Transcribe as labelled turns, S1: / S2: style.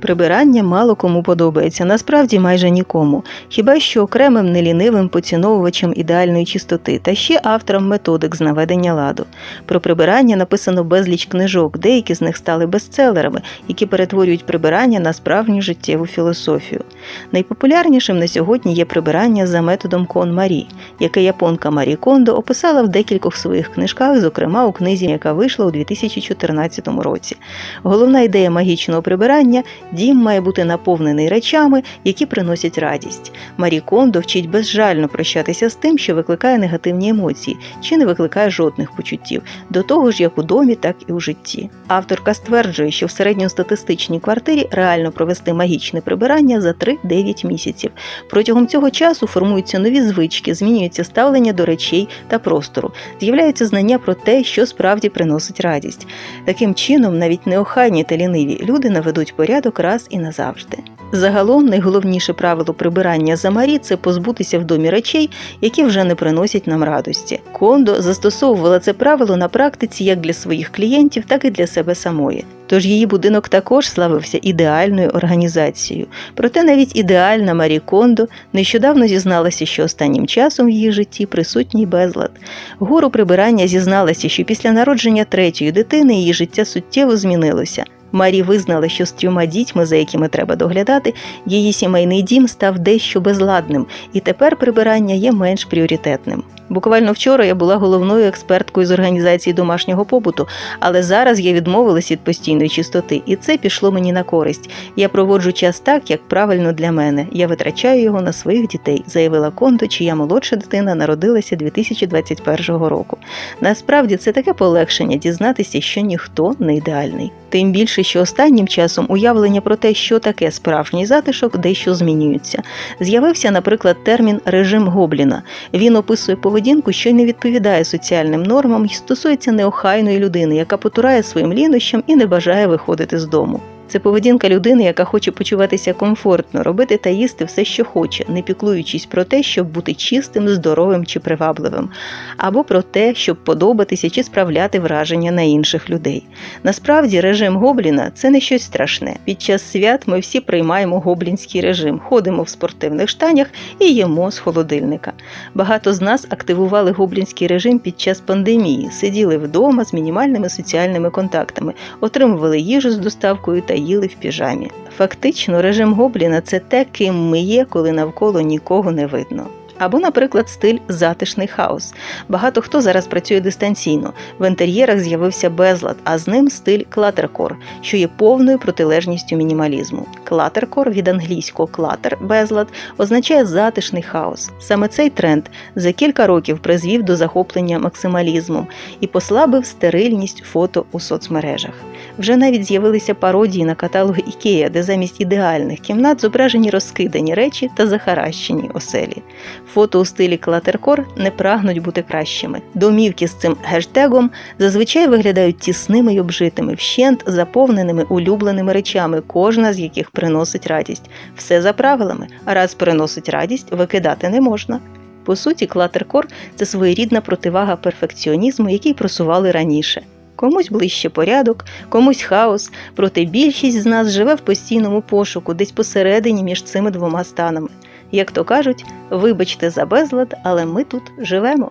S1: Прибирання мало кому подобається, насправді майже нікому, хіба що окремим нелінивим поціновувачам ідеальної чистоти та ще авторам методик з наведення ладу. Про прибирання написано безліч книжок, деякі з них стали бестселерами, які перетворюють прибирання на справжню життєву філософію. Найпопулярнішим на сьогодні є прибирання за методом Кон Марі, яке японка Марі Кондо описала в декількох своїх книжках, зокрема у книзі, яка вийшла у 2014 році. Головна ідея магічного прибирання дім має бути наповнений речами, які приносять радість. Марі Кондо вчить безжально прощатися з тим, що викликає негативні емоції чи не викликає жодних почуттів, до того ж як у домі, так і у житті. Авторка стверджує, що в середньостатистичній квартирі реально провести магічне прибирання за 3-9 місяців. Протягом цього часу формуються нові звички, змінюється ставлення до речей та простору, з'являються знання про те, що справді приносить радість. Таким чином, навіть неохайні та ліниві люди наведуть порядок раз і назавжди. Загалом найголовніше правило прибирання за Марі це позбутися в домі речей, які вже не приносять нам радості. Кондо застосовувала це правило на практиці як для своїх клієнтів, так і для себе самої. Тож її будинок також славився ідеальною організацією. Проте навіть ідеальна Марі Кондо нещодавно зізналася, що останнім часом в її житті присутній безлад. Гуру прибирання зізналася, що після народження третьої дитини її життя суттєво змінилося. Марі визнала, що з трьома дітьми, за якими треба доглядати, її сімейний дім став дещо безладним, і тепер прибирання є менш пріоритетним. Буквально вчора я була головною експерткою з організації домашнього побуту, але зараз я відмовилась від постійної чистоти, і це пішло мені на користь. Я проводжу час так, як правильно для мене. Я витрачаю його на своїх дітей, заявила Кондо, чия молодша дитина народилася 2021 року. Насправді це таке полегшення дізнатися, що ніхто не ідеальний. Тим більше, що останнім часом уявлення про те, що таке справжній затишок, дещо змінюються. З'явився, наприклад, термін режим гобліна. Він описує поведінку, що й не відповідає соціальним нормам і стосується неохайної людини, яка потурає своїм лінощам і не бажає виходити з дому. Це поведінка людини, яка хоче почуватися комфортно, робити та їсти все, що хоче, не піклуючись про те, щоб бути чистим, здоровим чи привабливим, або про те, щоб подобатися чи справляти враження на інших людей. Насправді, режим гобліна це не щось страшне. Під час свят ми всі приймаємо гоблінський режим, ходимо в спортивних штанях і їмо з холодильника. Багато з нас активували гоблінський режим під час пандемії, сиділи вдома з мінімальними соціальними контактами, отримували їжу з доставкою та їли в піжамі. Фактично, режим гобліна це те, ким ми є, коли навколо нікого не видно. Або, наприклад, стиль затишний хаос. Багато хто зараз працює дистанційно. В інтер'єрах з'явився безлад, а з ним стиль клатеркор, що є повною протилежністю мінімалізму. Клатеркор від англійського клатер безлад означає затишний хаос. Саме цей тренд за кілька років призвів до захоплення максималізмом і послабив стерильність фото у соцмережах. Вже навіть з'явилися пародії на каталоги Ікея, де замість ідеальних кімнат зображені розкидані речі та захаращені оселі. Фото у стилі клатеркор не прагнуть бути кращими. Домівки з цим гештегом зазвичай виглядають тісними й обжитими, вщент заповненими улюбленими речами, кожна з яких приносить радість. Все за правилами, а раз приносить радість, викидати не можна. По суті, клатеркор це своєрідна противага перфекціонізму, який просували раніше. Комусь ближче порядок, комусь хаос, проте більшість з нас живе в постійному пошуку, десь посередині між цими двома станами. Як то кажуть, вибачте за безлад, але ми тут живемо.